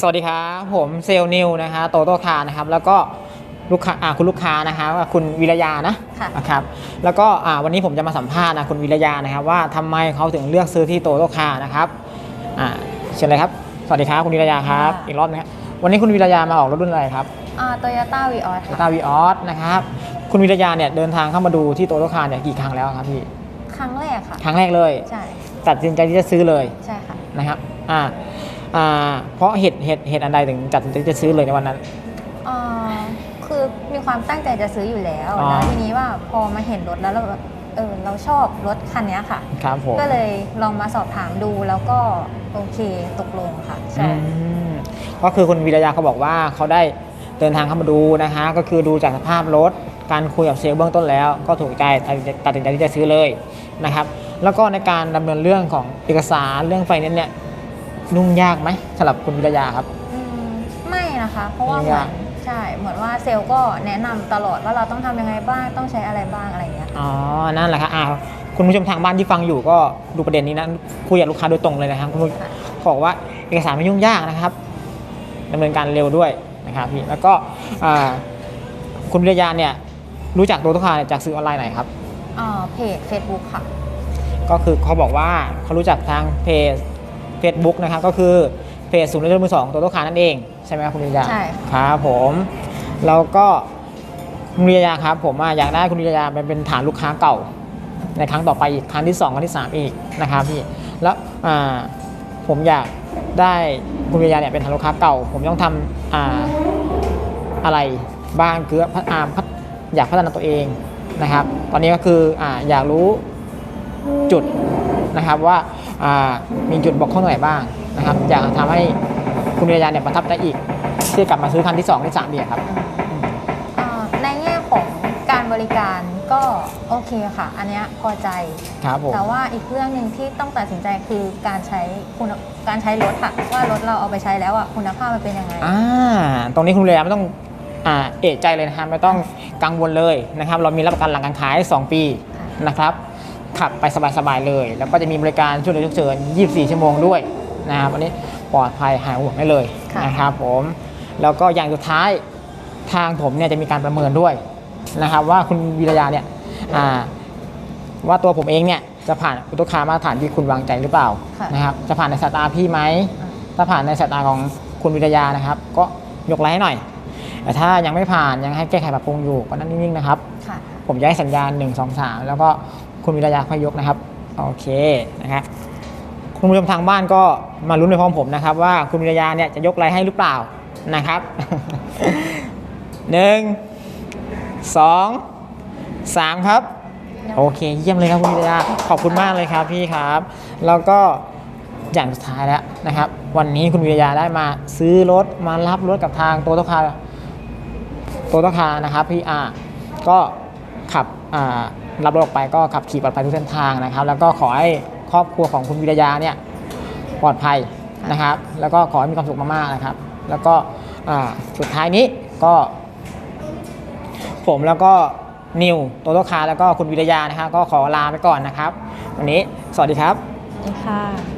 สวัสดีครับผมเซลล์นิวนะฮะโตโต้คาร์นะครับ แล้วก็ลูกค้าอ่าคุณลูกค้านะคะว่าคุณวิรยานะค่ะนะครับแล้วก็อ่าวันนี้ผมจะมาสัมภาษณ์นะคุณวิรยานะครับ ว่าทำไมเขาถึงเลือกซื้อที่โตโต้คาร์นะครับอ่าเชิญเลยครับ สวัสดีครับคุณวิรยาครับค่ะอีกรอบนะครับวันนี้คุณวิรยามาออกรถรุ่นอะไรครับโตโยต้าวีออสโตต้าวีออสนะครับคุณวิรยาเนี่ยเดินทางเข้ามาดูที่โตโต้คาร์เนี่ยกี่ครั้งแล้วครับพี่ครั้งแรกค่ะครั้งแรกเลยใช่ตัดสินใจที่จะซื้อเลยใช่ค่ะนะครับอ่าอ่า เพราะเหตุเหตุเหตุอันใดถึงตัดสินใจที่จะซื้อเลยในวันนั้น เอ่อคือมีความตั้งใจจะซื้ออยู่แล้วอ๋อ แล้วทีนี้ว่าพอมาเห็นรถแล้วเราแบบเออเราชอบรถคันเนี้ยค่ะ ครับผมก็เลยลองมาสอบถามดูแล้วก็โอเคตกลงค่ะใช่ อืมก็คือคุณวิรยาเขาบอกว่าเขาได้เดินทางเข้ามาดูนะฮะก็คือดูจากสภาพรถการคุยกับเซลล์เบื้องต้นแล้ว ก็ถูกใจตัดสินใจตัดสินใจที่จะซื้อเลยนะครับ แล้วก็ในการดำเนินเรื่องของเอกสารเรื่องไฟแนนซ์เนี่ย นุ่งยากไหมสำหรับคุณวิรยาครับ อืมไม่นะคะ เพราะว่าไม่เหมืยาอกนใช่ เหมือนว่าเซลล์ก็แนะนำตลอดว่าเราต้องทำยังไงบ้าง ต้องใช้อะไรบ้างอะไรอย่างเงี้ยค่ะอ๋อ นั่นแหละครับอ่าคุณผู้ชมทางบ้านที่ฟังอยู่ก็ดูประเด็นนี้นะคุยกับลูกค้าโดยตรงเลยนะครับคุณผู้ค่ะ บอกว่าเอกสารไม่ยุ่งยากนะครับดำเนินการเร็วด้วยนะครับพี่แล้วก็อ่าคุณวิรยาเนี่ยรู้จักตัวทุกคาเนี่ยจากสื่อออนไลน์ไหนครับเอ่อเพจ Facebook ค่ะ ก็คือเขาบอกว่าเขารู้จักทางเพจ Facebook นะครับก็คือเพจศูนย์เรื่องมือสองตัวทุกคานั่นเอง ใช่ไหมครับคุณวิรยาใช่ ครับผมแล้วก็คุณวิรยาครับ ผมอะอยากได้คุณวิรยาไปเป็นฐานลูกค้าเก่า ในครั้งต่อไปอีกครั้งที่ 2 ครั้งที่ 3 อีกนะครับพี่แล้วอ่าผมอยากได้คุณวิรยาเนี่ยเป็นฐานลูกค้าเก่า ผมต้องทำอ่าอะไรบ้างคือพัฒอ่าพัฒอยากพัฒนาตัวเองนะครับ ตอนนี้ก็คืออ่าอยากรู้จุดนะครับว่าอ่า มีจุดบกพร่องตรงไหนบ้างนะครับอยากทำให้คุณวิรยาเนี่ยประทับใจอีก ที่กลับมาซื้อคันที่2ที่3เนี่ยครับเอ่อในแง่ของการบริการก็โอเคค่ะ อันเนี้ยพอใจครับผมแต่ว่าอีกเรื่องหนึ่งที่ต้องตัดสินใจคือการใช้คุณการใช้รถค่ะว่ารถเราเอาไปใช้แล้วอะคุณภาพมันเป็นยังไงอ่าตรงนี้คุณวิรยาไม่ต้องอ่าเอะใจเลยนะครับไม่ต้องกังวลเลยนะครับ เรามีรับประกันหลังการขาย 2 ปีนะครับ ขับไปสบายๆเลย แล้วก็จะมีบริการช่วยเหลือฉุกเฉิน 24 ชั่วโมงด้วยนะครับอันนี้ปลอดภัยหายห่วงได้เลยค่ะนะครับผมแล้วก็อย่างสุดท้ายทางผมเนี่ยจะมีการประเมินด้วยนะครับ ว่าคุณวิรยาเนี่ยอ่าว่าตัวผมเองเนี่ยจะผ่านอุตคามาตรฐานที่คุณวางใจหรือเปล่าค่ะนะครับจะผ่านในสายตาพี่ไหมถ้าผ่านในสายตาของคุณวิทยานะครับ ก็ยกไลค์ให้หน่อย แต่ถ้ายังไม่ผ่านยังให้แก้ไขปรับปรุงอยู่ก็นั่งนิ่งๆนะครับค่ะผมจะให้สัญญาณ 1 2 3 แล้วก็ คุณวิทยาค่อยยกนะครับโอเคนะครับคุณผู้ชมทางบ้านก็มาลุ้นไปพร้อมผมนะครับ ว่าคุณวิทยาเนี่ยจะยกไลค์ให้หรือเปล่านะครับหนึ่งสองสามครับ โอเค เยี่ยมเลยครับคุณวิทยาขอบคุณมากเลยครับพี่ครับ แล้วก็อย่างสุดท้ายแล้วนะครับ วันนี้คุณวิทยาได้มาซื้อรถมารับรถกับทางโตโตคาโตโตคานะครับพี่อาก็ขับอ่า รับรถออกไปก็ขับขี่ปลอดภัยทุกเส้นทางนะครับ แล้วก็ขอให้ครอบครัวของคุณวิทยาเนี่ยปลอดภัยนะครับ แล้วก็ขอให้มีความสุขมากๆนะครับ แล้วก็อ่าสุดท้ายนี้ก็ ผมแล้วก็นิวโตโตคาแล้วก็คุณวิทยานะครับก็ขอลาไปก่อนนะครับ วันนี้สวัสดีครับค่ะ